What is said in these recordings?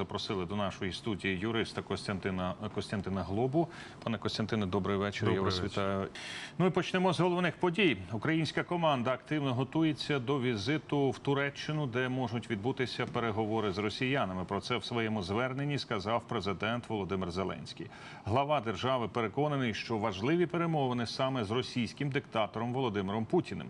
запросили до нашої студії юриста Костянтина Костянтина Глобу. Пане Костянтине, добрий вечір. Я Добрий вас вечір. вітаю. Ну і почнемо з головних подій. Українська команда активно готується до візиту в Туреччину, де можуть відбутися переговори з росіянами. Про це в своєму зверненні сказав президент Володимир Зеленський. Глава держави переконаний, що важливі перемовини саме з російським диктатором Володимиром Путіним.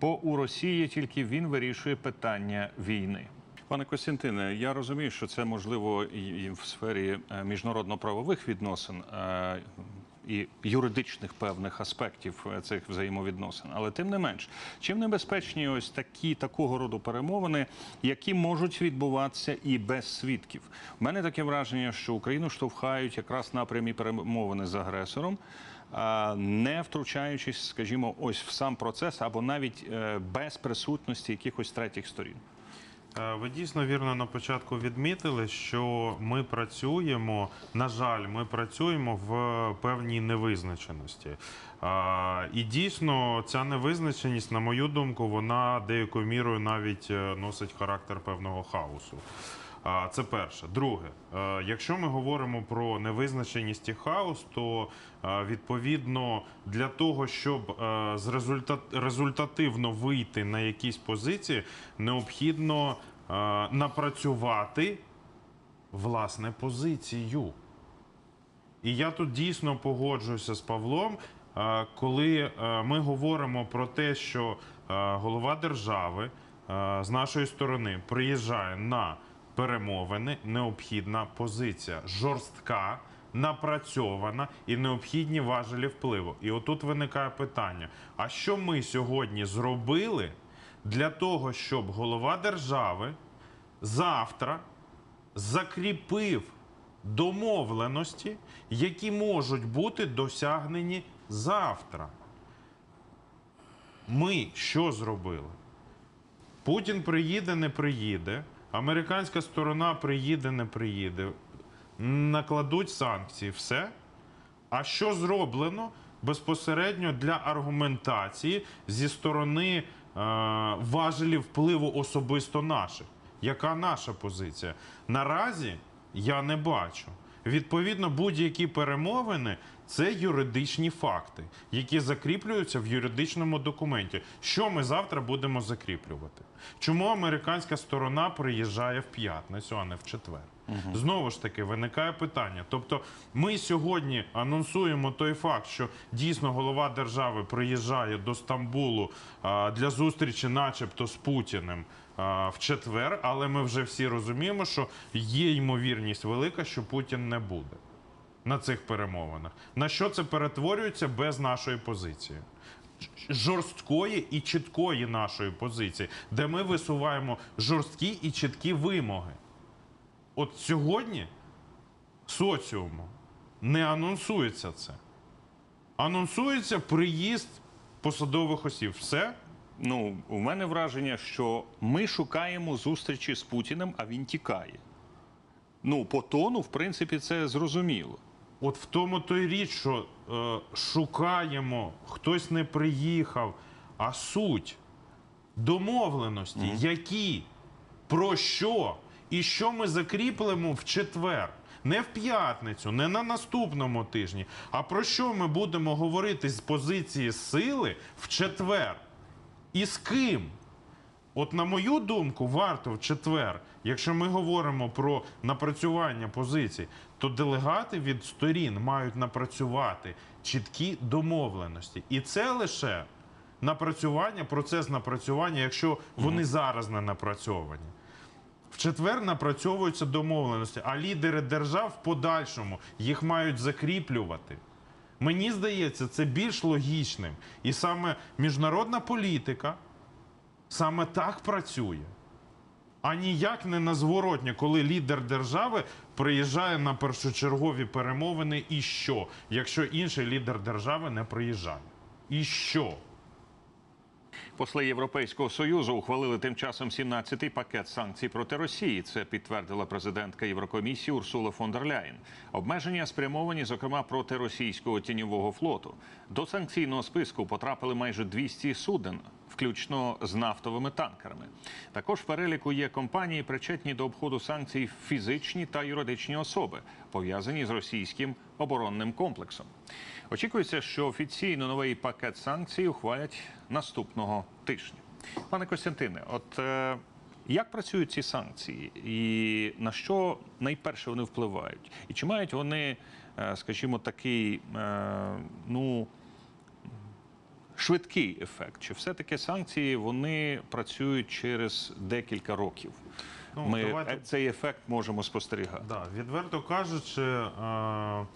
Бо у Росії тільки він вирішує питання війни. Пане Костянтине, я розумію, що це можливо і в сфері е, міжнародно-правових відносин е, і юридичних певних аспектів е, цих взаємовідносин. Але тим не менш, чим небезпечні ось такі такого роду перемовини, які можуть відбуватися і без свідків. У мене таке враження, що Україну штовхають якраз на прямі перемовини з агресором. Не втручаючись, скажімо, ось в сам процес або навіть без присутності якихось третіх сторін. Е, Ви дійсно вірно на початку відмітили, що ми працюємо. На жаль, ми працюємо в певній невизначеності. І дійсно, ця невизначеність, на мою думку, вона деякою мірою навіть е, носить характер певного хаосу. Це перше. Друге, е, якщо ми говоримо про невизначеність і хаос, то е, відповідно для того, щоб е, з результат, результативно вийти на якісь позиції, необхідно напрацювати власне позицію. І я тут дійсно погоджуюся з Павлом, коли ми говоримо про те, що голова держави з нашої сторони приїжджає на перемовини, необхідна позиція жорстка, напрацьована і необхідні важелі впливу. І отут виникає питання: а що ми сьогодні зробили для того, щоб голова держави завтра закріпив домовленості, які можуть бути досягнені завтра. Ми що зробили? Путін приїде, не приїде. Американська сторона приїде, не приїде. Накладуть санкції, все. А що зроблено безпосередньо для аргументації зі сторони е, важелів впливу особисто наших? Яка наша позиція? Наразі я не бачу. Відповідно, будь-які перемовини це юридичні факти, які закріплюються в юридичному документі. Що ми завтра будемо закріплювати? Чому американська сторона приїжджає в п'ятницю, а не в четвер? Знову ж таки, виникає питання. Тобто, ми сьогодні анонсуємо той факт, що дійсно голова держави приїжджає до Стамбулу а, для зустрічі, начебто, з Путіним в четвер, але ми вже всі розуміємо, що є ймовірність велика, що Путін не буде на цих перемовинах. На що це перетворюється без нашої позиції? Жорсткої і чіткої нашої позиції, де ми висуваємо жорсткі і чіткі вимоги. От сьогодні соціуму не анонсується це. Анонсується приїзд посадових осіб. Все. Ну, у мене враження, що ми шукаємо зустрічі з Путіним, а він тікає. Ну, по тону, в принципі, це зрозуміло. От в тому то й річ, що е, шукаємо, хтось не приїхав, а суть домовленості, які, про що і що ми закріплемо в четвер. Не в п'ятницю, не на наступному тижні. А про що ми будемо говорити з позиції сили в четвер? І з ким? От на мою думку, варто в четвер, якщо ми говоримо про напрацювання позицій, то делегати від сторін мають напрацювати чіткі домовленості. І це лише напрацювання, процес напрацювання, якщо вони зараз не напрацьовані. В четвер напрацьовуються домовленості, а лідери держав в подальшому їх мають закріплювати. Мені здається, це більш логічним. І саме міжнародна політика саме так працює. А ніяк не на зворотня, коли лідер держави приїжджає на першочергові перемовини, і що, якщо інший лідер держави не приїжджає? І що? Посли Європейського союзу ухвалили тим часом 17-й пакет санкцій проти Росії. Це підтвердила президентка Єврокомісії Урсула фон дер Ляєн. Обмеження спрямовані, зокрема, проти російського тіньового флоту. До санкційного списку потрапили майже 200 суден. включно з нафтовими танкерами. Також в переліку є компанії, причетні до обходу санкцій фізичні та юридичні особи, пов'язані з російським оборонним комплексом. Очікується, що офіційно новий пакет санкцій ухвалять наступного тижня. Пане Костянтине, от е, як працюють ці санкції, і на що найперше вони впливають? І чи мають вони, е, скажімо, такий е, ну швидкий ефект? Чи все-таки санкції вони працюють через декілька років? Ну, Ми давайте- цей ефект можемо спостерігати. Да, відверто кажучи, е,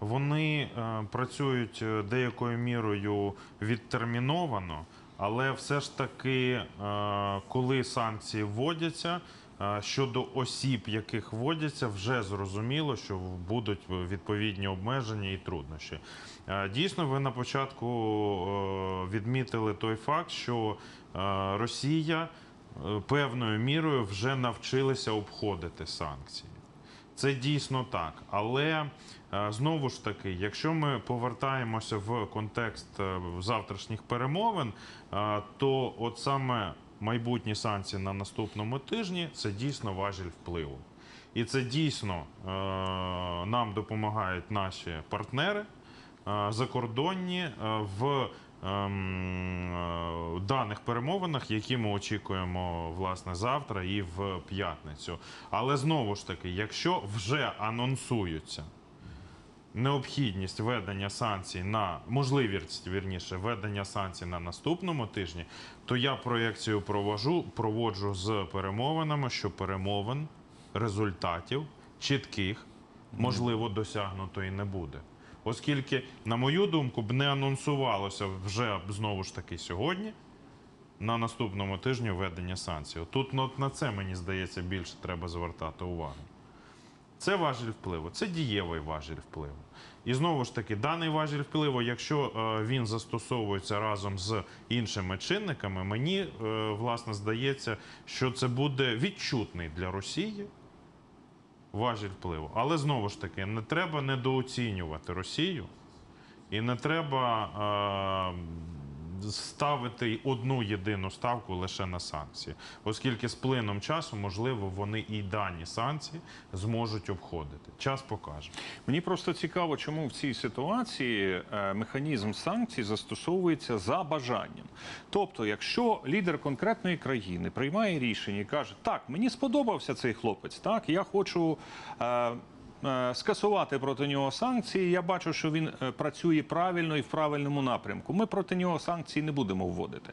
вони е, працюють е, деякою мірою відтерміновано, але все ж таки, е, коли санкції вводяться. Щодо осіб, яких вводяться, вже зрозуміло, що будуть відповідні обмеження і труднощі. Дійсно, ви на початку відмітили той факт, що Росія певною мірою вже навчилися обходити санкції. Це дійсно так. Але знову ж таки, якщо ми повертаємося в контекст е, завтрашніх перемовин, е, то от саме майбутні санкції на наступному тижні це дійсно важіль впливу. І це дійсно е, нам допомагають наші партнери закордонні в ем, даних перемовинах, які ми очікуємо власне завтра і в п'ятницю. Але знову ж таки, якщо вже анонсуються необхідність введення санкцій на можливість вірніше введення санкцій на наступному тижні, то я проєкцію провожу, проводжу з перемовинами, що перемовин результатів чітких можливо досягнуто і не буде. Оскільки, на мою думку, б не анонсувалося вже знову ж таки сьогодні. На наступному тижні введення санкцій. Тут ну, на це мені здається більше треба звертати увагу. Це важіль впливу, це дієвий важіль впливу. І знову ж таки, даний важіль впливу, якщо е, він застосовується разом з іншими чинниками, мені е, власне здається, що це буде відчутний для Росії важіль впливу. Але знову ж таки, не треба недооцінювати Росію і не треба. Ставити одну єдину ставку лише на санкції, оскільки з плином часу, можливо, вони і дані санкції зможуть обходити. Час покаже. Мені просто цікаво, чому в цій ситуації е, механізм санкцій застосовується за бажанням. Тобто, якщо лідер конкретної країни приймає рішення і каже, так, мені сподобався цей хлопець, так, я хочу. Е, Скасувати проти нього санкції. Я бачу, що він е, працює правильно і в правильному напрямку. Ми проти нього санкції не будемо вводити.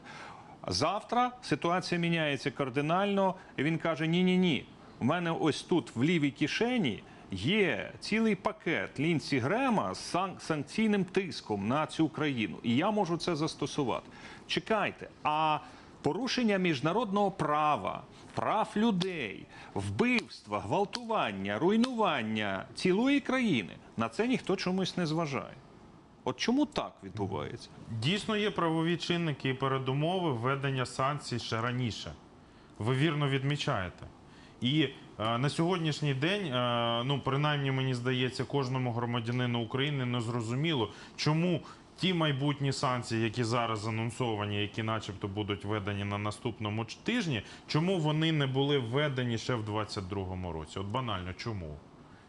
Завтра ситуація міняється кардинально, і він каже: Ні, ні, ні. У мене ось тут в лівій кишені є цілий пакет Лінсі Грема з сан- санкційним тиском на цю країну, і я можу це застосувати. Чекайте, а порушення міжнародного права, прав людей, вбивства, гвалтування, руйнування цілої країни на це ніхто чомусь не зважає. От чому так відбувається? Дійсно є правові чинники і передумови введення санкцій ще раніше. Ви вірно відмічаєте. І е, на сьогоднішній день, е, ну принаймні мені здається, кожному громадянину України не зрозуміло, чому ті майбутні санкції, які зараз анонсовані, які, начебто, будуть введені на наступному тижні, чому вони не були введені ще в 2022 році? От банально, чому?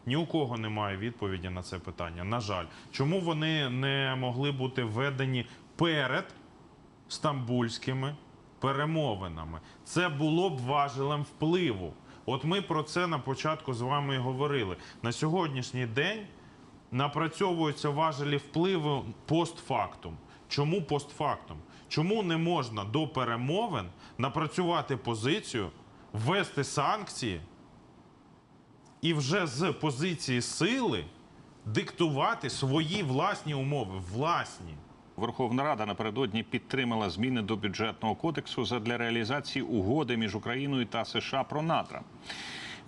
Ні у кого немає відповіді на це питання. На жаль, чому вони не могли бути введені перед стамбульськими перемовинами? Це було б важелем впливу. От ми про це на початку з вами і говорили. На сьогоднішній день напрацьовуються важелі впливу постфактум. Чому постфактум? Чому не можна до перемовин напрацювати позицію, ввести санкції? і вже з позиції сили диктувати свої власні умови. Власні. Верховна Рада напередодні підтримала зміни до бюджетного кодексу задля реалізації угоди між Україною та США про надра.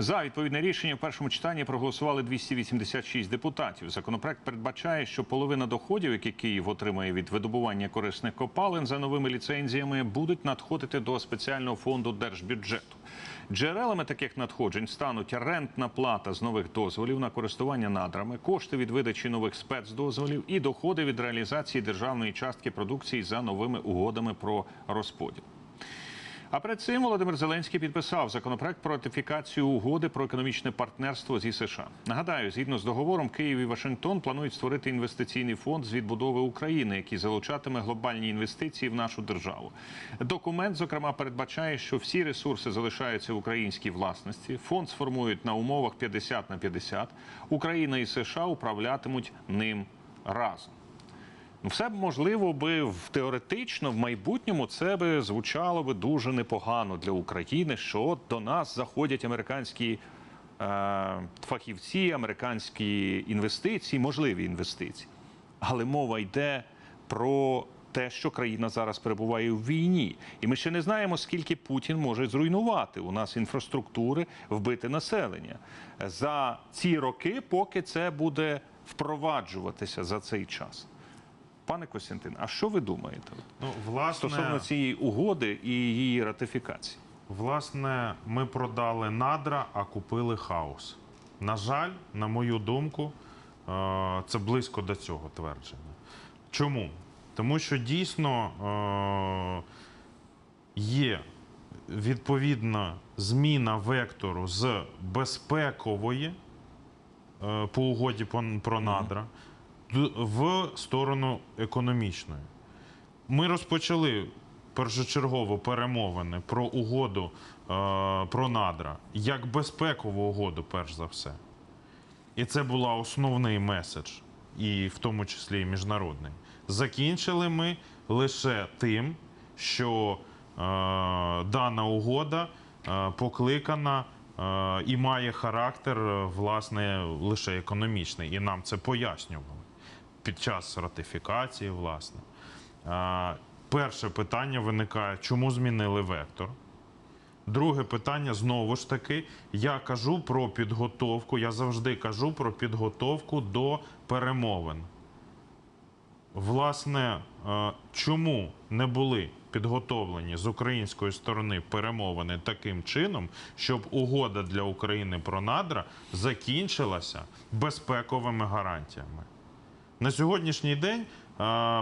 За відповідне рішення в першому читанні проголосували 286 депутатів. Законопроект передбачає, що половина доходів, які Київ отримає від видобування корисних копалин за новими ліцензіями, будуть надходити до спеціального фонду держбюджету. Джерелами таких надходжень стануть рентна плата з нових дозволів на користування надрами, кошти від видачі нових спецдозволів і доходи від реалізації державної частки продукції за новими угодами про розподіл. А перед цим Володимир Зеленський підписав законопроект про ратифікацію угоди про економічне партнерство зі США. Нагадаю, згідно з договором, Київ і Вашингтон планують створити інвестиційний фонд з відбудови України, який залучатиме глобальні інвестиції в нашу державу. Документ, зокрема, передбачає, що всі ресурси залишаються в українській власності. Фонд сформують на умовах 50 на 50. Україна і США управлятимуть ним разом. Все б можливо би в теоретично в майбутньому це би звучало би дуже непогано для України, що от до нас заходять американські е, фахівці, американські інвестиції, можливі інвестиції. Але мова йде про те, що країна зараз перебуває в війні, і ми ще не знаємо, скільки Путін може зруйнувати у нас інфраструктури, вбити населення за ці роки, поки це буде впроваджуватися за цей час. Пане Костянтин, а що ви думаєте Ну, власне, стосовно цієї угоди і її ратифікації? власне, ми продали надра, а купили хаос. На жаль, на мою думку, е, це близько до цього твердження. Чому? Тому що дійсно е, є відповідна зміна вектору з безпекової е, по угоді про надра в сторону економічної. Ми розпочали першочергово перемовини про угоду е, про надра як безпекову угоду, перш за все. І це був основний меседж, і в тому числі і міжнародний. Закінчили ми лише тим, що е, дана угода е, покликана е, і має характер, е, власне, лише економічний. І нам це пояснювали під час ратифікації, власне. Перше питання виникає, чому змінили вектор? Друге питання знову ж таки. Я кажу про підготовку. Я завжди кажу про підготовку до перемовин. Власне, чому не були підготовлені з української сторони перемовини таким чином, щоб угода для України про надра закінчилася безпековими гарантіями? На сьогоднішній день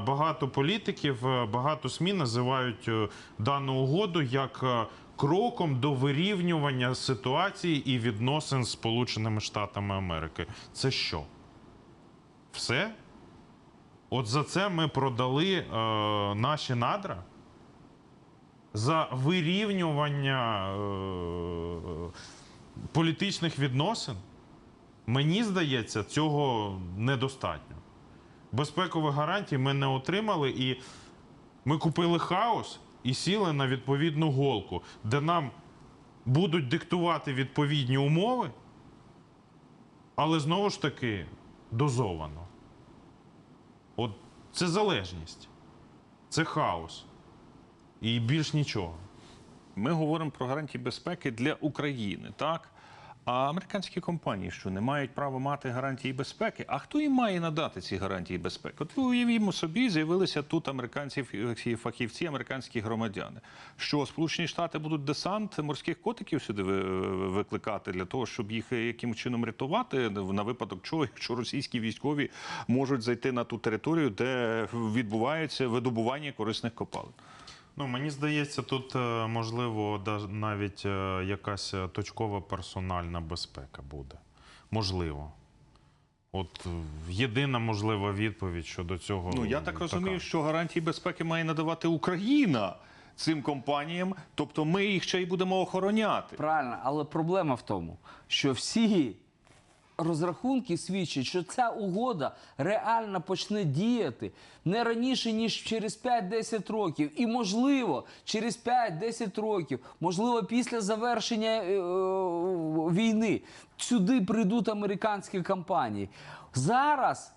багато політиків, е, багато СМІ називають е, дану угоду як е, кроком до вирівнювання ситуації і відносин з Сполученими Штатами Америки. Це що? Все? От за це ми продали е, наші надра? За вирівнювання е, політичних відносин? Мені здається, цього недостатньо. Безпекових гарантій ми не отримали, і ми купили хаос і сіли на відповідну голку, де нам будуть диктувати відповідні умови, але знову ж таки дозовано. От це залежність, це хаос. І більш нічого. Ми говоримо про гарантії безпеки для України, так? А американські компанії, що не мають права мати гарантії безпеки, а хто їм має надати ці гарантії безпеки? От уявімо собі, з'явилися тут американці фахівці, американські громадяни. Що Сполучені Штати будуть десант морських котиків сюди викликати для того, щоб їх якимось чином рятувати на випадок чого, якщо російські військові можуть зайти на ту територію, де відбувається видобування корисних копалин. Ну, мені здається, тут е, можливо навіть е, якась е, точкова персональна безпека буде. Можливо. От єдина можлива відповідь щодо цього. Ну я так розумію, така. що гарантії безпеки має надавати Україна цим компаніям, тобто ми їх ще й будемо охороняти. Правильно, але проблема в тому, що всі розрахунки свідчать, що ця угода реально почне діяти не раніше, ніж через 5-10 років. І, можливо, через 5-10 років, можливо, після завершення е, е, війни сюди прийдуть американські компанії. Зараз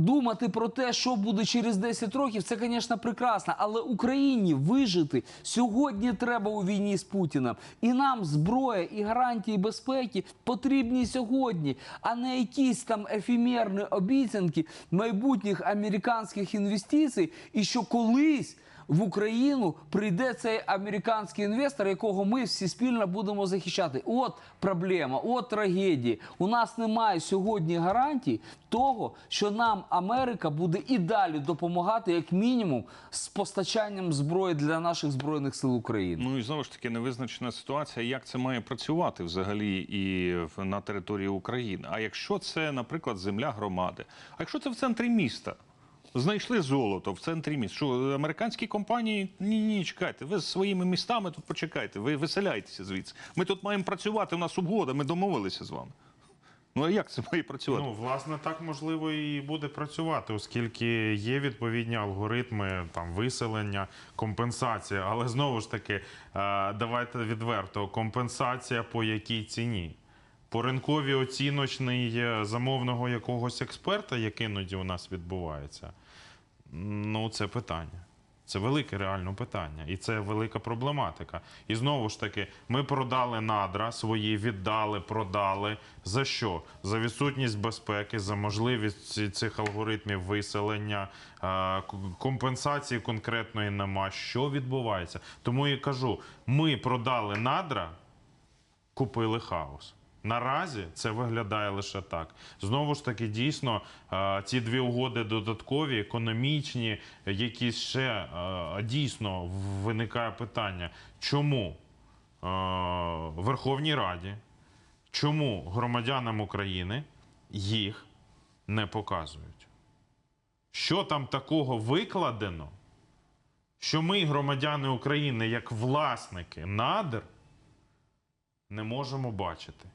Думати про те, що буде через 10 років, це, звісно, прекрасно. Але Україні вижити сьогодні треба у війні з Путіним. І нам зброя і гарантії безпеки потрібні сьогодні, а не якісь там ефемерні обіцянки майбутніх американських інвестицій, і що колись в Україну прийде цей американський інвестор, якого ми всі спільно будемо захищати. От проблема, от трагедія. У нас немає сьогодні гарантій того, що нам Америка буде і далі допомагати, як мінімум, з постачанням зброї для наших збройних сил України. Ну і знову ж таки невизначена ситуація, як це має працювати взагалі і на території України. А якщо це, наприклад, земля громади, а якщо це в центрі міста? Знайшли золото в центрі міста. Що американські компанії ні, ні, чекайте. Ви з своїми містами тут почекайте. Ви виселяйтеся звідси. Ми тут маємо працювати. У нас угода. Ми домовилися з вами. Ну а як це має працювати? Ну, власне, так можливо і буде працювати, оскільки є відповідні алгоритми там виселення, компенсація. Але знову ж таки, е, давайте відверто: компенсація по якій ціні? По ринковій оціночній е, замовного якогось експерта, як іноді у нас відбувається. Ну, це питання. Це велике реально питання, і це велика проблематика. І знову ж таки, ми продали надра свої, віддали, продали. За що? За відсутність безпеки, за можливість цих алгоритмів виселення, компенсації конкретної нема. Що відбувається? Тому і кажу: ми продали надра, купили хаос. Наразі це виглядає лише так. Знову ж таки, дійсно, ці дві угоди додаткові, економічні, якісь ще дійсно виникає питання, чому Верховній Раді, чому громадянам України їх не показують? Що там такого викладено, що ми, громадяни України, як власники надр, не можемо бачити.